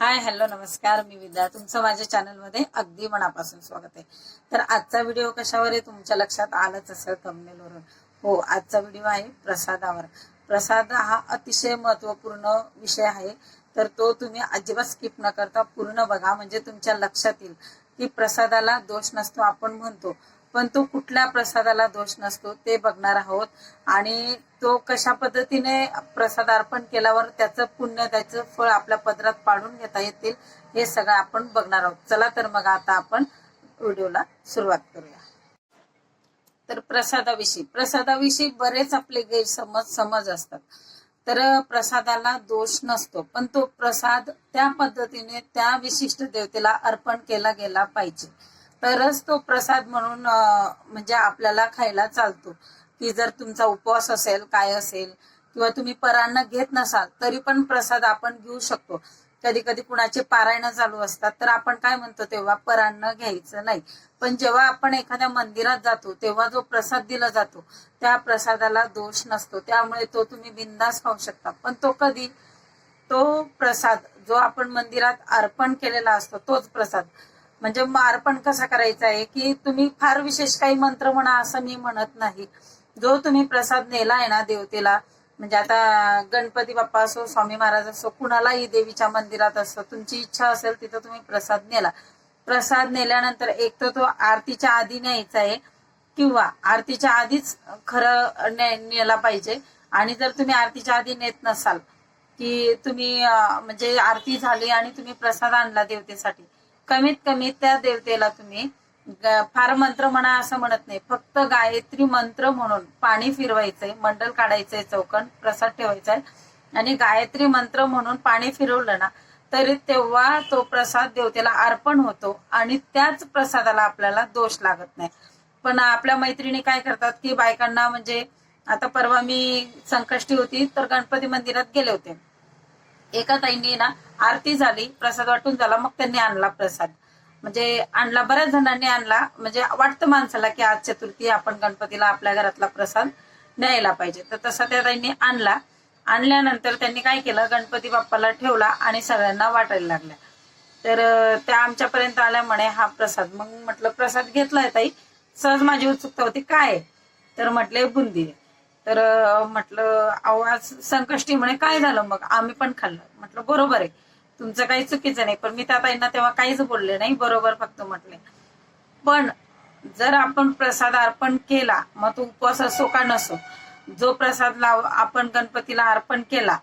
Hi hello नमस्कार. मी विद्या. तुमचं माझ्या चॅनलमध्ये अगदी मनापासून स्वागत आहे. तर आजचा व्हिडिओ कशावर आहे? तुमच्या लक्षात आलंच असेल थंबनेलवरून हो आजचा व्हिडिओ आहे प्रसादावर. प्रसाद हा अतिशय महत्त्वपूर्ण विषय आहे. तर तो तुम्ही अजिबात स्किप न करता पूर्ण बघा. म्हणजे तुमच्या लक्षात येईल की प्रसादाला दोष नसतो आपण म्हणतो. पण तो कुठल्या प्रसादाला दोष नसतो ते बघणार आहोत. आणि तो कशा पद्धतीने प्रसाद अर्पण केल्यावर त्याचं पुण्य त्याचं फळ आपल्या पदरात पाडून घेता येतील हे सगळं आपण बघणार आहोत. चला तर मग आता आपण व्हिडिओला सुरुवात करूया. तर प्रसादाविषयी प्रसादाविषयी बरेच आपले गैरसमज समज असतात. तर प्रसादाला दोष नसतो पण तो प्रसाद त्या पद्धतीने त्या विशिष्ट देवतेला अर्पण केला गेला पाहिजे. तरच तो प्रसाद म्हणून म्हणजे आपल्याला खायला चालतो. की जर तुमचा उपवास असेल काय असेल किंवा तुम्ही परान्न घेत नसाल तरी पण प्रसाद आपण घेऊ शकतो. कधी कधी कुणाचे पारायण चालू असतात तर आपण काय म्हणतो तेव्हा परान्न घ्यायचं नाही. पण जेव्हा आपण एखाद्या मंदिरात जातो तेव्हा जो प्रसाद दिला जातो त्या प्रसादाला दोष नसतो. त्यामुळे तो तुम्ही बिंदास खाऊ शकता. पण तो कधी? तो प्रसाद जो आपण मंदिरात अर्पण केलेला असतो तोच प्रसाद. म्हणजे मग अर्पण कसा करायचा आहे की तुम्ही फार विशेष काही मंत्र म्हणा असं मी म्हणत नाही. जो तुम्ही प्रसाद नेला आहे ना देवतेला म्हणजे आता गणपती बाप्पा असो स्वामी महाराज असो कुणालाही देवीच्या मंदिरात असो तुमची इच्छा असेल तिथं तुम्ही प्रसाद नेला. प्रसाद नेल्यानंतर एक तर तो आरतीच्या आधी न्यायचा आहे किंवा आरतीच्या आधीच खरं नेला पाहिजे. आणि जर तुम्ही आरतीच्या आधी नेत नसाल की तुम्ही म्हणजे आरती झाली आणि तुम्ही प्रसाद आणला देवतेसाठी कमीत कमी त्या देवतेला तुम्ही फार मंत्र म्हणा असं म्हणत नाही. फक्त गायत्री मंत्र म्हणून पाणी फिरवायचंय मंडल काढायचंय चौकन प्रसाद ठेवायचाय. आणि गायत्री मंत्र म्हणून पाणी फिरवलं ना तरी तेव्हा तो प्रसाद देवतेला अर्पण होतो आणि त्याच प्रसादाला आपल्याला दोष लागत नाही. पण आपल्या मैत्रिणी काय करतात की बायकांना म्हणजे आता परवा मी संकष्टी होती तर गणपती मंदिरात गेले होते. एका ताईंनी ना आरती झाली प्रसाद वाटून झाला मग त्यांनी आणला प्रसाद. म्हणजे आणला बऱ्याच जणांनी आणला. म्हणजे वाटतं माणसाला की आज चतुर्थी आपण गणपतीला आपल्या घरातला प्रसाद न्यायला पाहिजे. तर तसा त्या ताईंनी आणला. आणल्यानंतर त्यांनी काय केलं गणपती बाप्पाला ठेवला आणि सगळ्यांना वाटायला लागल्या. तर त्या आमच्यापर्यंत आल्या म्हणे हा प्रसाद मग म्हटलं प्रसाद घेतलाय ताई. सहज माझी उत्सुकता होती. काय? आहे? तर म्हटले बुंदी. आहे. तर म्हटलं आवाज संकष्टी म्हणे काय झालं मग? आम्ही पण खाल्लं. म्हटलं बरोबर आहे. तुमचं काही चुकीचं नाही पण मी त्या तेव्हा काहीच बोलले नाही बरोबर फक्त म्हटले. पण जर आपण प्रसाद अर्पण केला मग तो उपवास असो का नसो जो प्रसाद लाव आपण गणपतीला अर्पण केला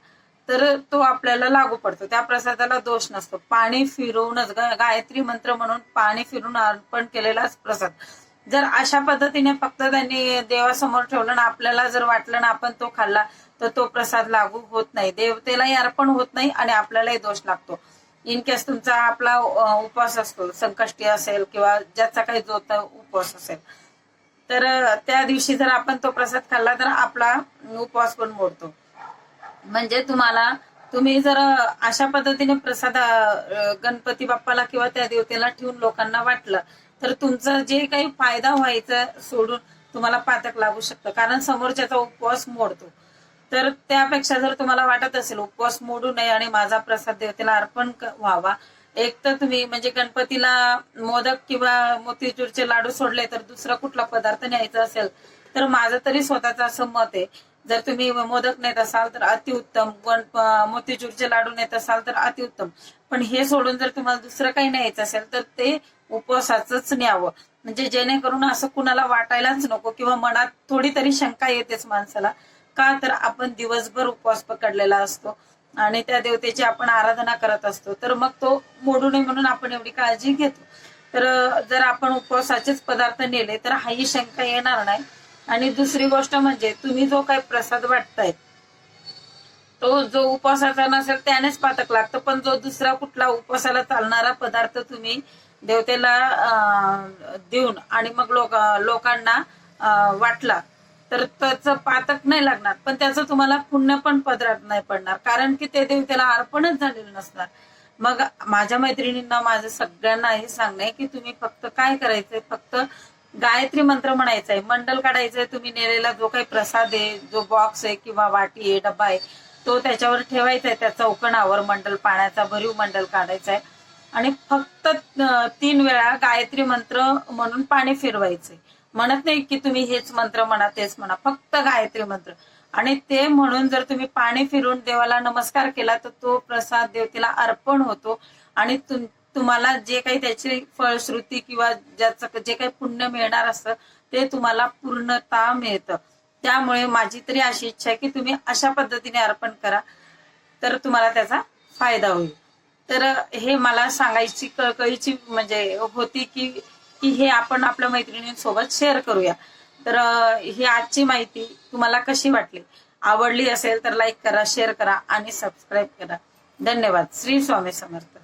तर तो आपल्याला लागू पडतो. त्या प्रसादाला दोष नसतो. पाणी फिरवूनच गायत्री मंत्र म्हणून पाणी फिरून अर्पण केलेलाच प्रसाद. जर अशा पद्धतीने फक्त त्यांनी देवासमोर ठेवलं ना आपल्याला जर वाटलं ना आपण तो खाल्ला तर तो प्रसाद लागू होत नाही. देवतेलाही अर्पण होत नाही आणि आपल्यालाही दोष लागतो. इन केस तुमचा आपला उपवास असतो संकष्टी असेल किंवा ज्याचा काही जो उपवास असेल तर त्या दिवशी जर आपण तो प्रसाद खाल्ला तर आपला उपवास पण मोडतो. म्हणजे तुम्हाला तुम्ही जर अशा पद्धतीने प्रसाद गणपती बाप्पाला किंवा त्या देवतेला ठेवून लोकांना वाटलं तर तुमचं जे काही फायदा व्हायचा सोडून तुम्हाला पातक लागू शकतं. कारण समोरच्याचा उपवास मोडतो. तर त्यापेक्षा जर तुम्हाला वाटत असेल उपवास मोडू नये आणि माझा प्रसाद देवतेला अर्पण व्हावा. एक तर तुम्ही म्हणजे गणपतीला मोदक किंवा मोतीचूरचे लाडू सोडले तर दुसरा कुठला पदार्थ न्यायचा असेल तर माझं तरी स्वतःचं असं मत आहे जर तुम्ही मोदक नेत असाल तर अतिउत्तम गण मोतीचूरचे लाडू नेत असाल तर अतिउत्तम. पण हे सोडून जर तुम्हाला दुसरं काही न्यायचं असेल तर ते उपवासाच न्यावं. म्हणजे जेणेकरून असं कुणाला वाटायलाच नको किंवा मनात थोडी तरी शंका येतेच माणसाला. का तर आपण दिवसभर उपवास पकडलेला असतो आणि त्या देवतेची आपण आराधना करत असतो. तर मग तो मोडू नये म्हणून आपण एवढी काळजी घेतो. तर जर आपण उपवासाचेच पदार्थ नेले तर हाही शंका येणार नाही. आणि दुसरी गोष्ट म्हणजे तुम्ही जो काही प्रसाद वाटताय तो जो उपवासाचा नसेल त्यानेच पातक लागतं पण जो दुसरा कुठला उपवासाला चालणारा पदार्थ तुम्ही देवतेला देऊन आणि मग लोक लोकांना वाटला तर त्याचं पातक नाही लागणार. पण त्याचं तुम्हाला पुण्य पण पदरात नाही पडणार कारण की ते देवतेला अर्पणच झालेलं नसणार. मग माझ्या मैत्रिणींना माझं सगळ्यांना हे सांगणं आहे की तुम्ही फक्त काय करायचंय? फक्त गायत्री मंत्र म्हणायचंय. मंडल काढायचंय तुम्ही नेलेला जो काही प्रसाद आहे जो बॉक्स आहे किंवा वाटी आहे डब्बा आहे तो त्याच्यावर ठेवायचा आहे त्या चौकणावर मंडल पाण्याचा भरीव मंडल काढायचा आहे आणि फक्त तीन वेळा गायत्री मंत्र म्हणून पाणी फिरवायचंय. म्हणत नाही की तुम्ही हेच मंत्र म्हणा तेच म्हणा फक्त गायत्री मंत्र. आणि ते म्हणून जर तुम्ही पाणी फिरून देवाला नमस्कार केला तर तो प्रसाद देवतेला अर्पण होतो. आणि तुम- तुम्हाला जे काही त्याची फळश्रुती किंवा ज्याचं जे काही पुण्य मिळणार असतं ते तुम्हाला पूर्णता मिळतं. त्यामुळे माझी तरी अशी इच्छा आहे की तुम्ही अशा पद्धतीने अर्पण करा तर तुम्हाला त्याचा फायदा होईल. तर हे मला सांगायची कळकळीची म्हणजे होती की की हे आपण आपल्या मैत्रिणींसोबत शेअर करूया. तर ही आजची माहिती तुम्हाला कशी वाटली? आवडली असेल तर लाईक करा शेअर करा आणि सबस्क्राईब करा. धन्यवाद. श्री स्वामी समर्थ.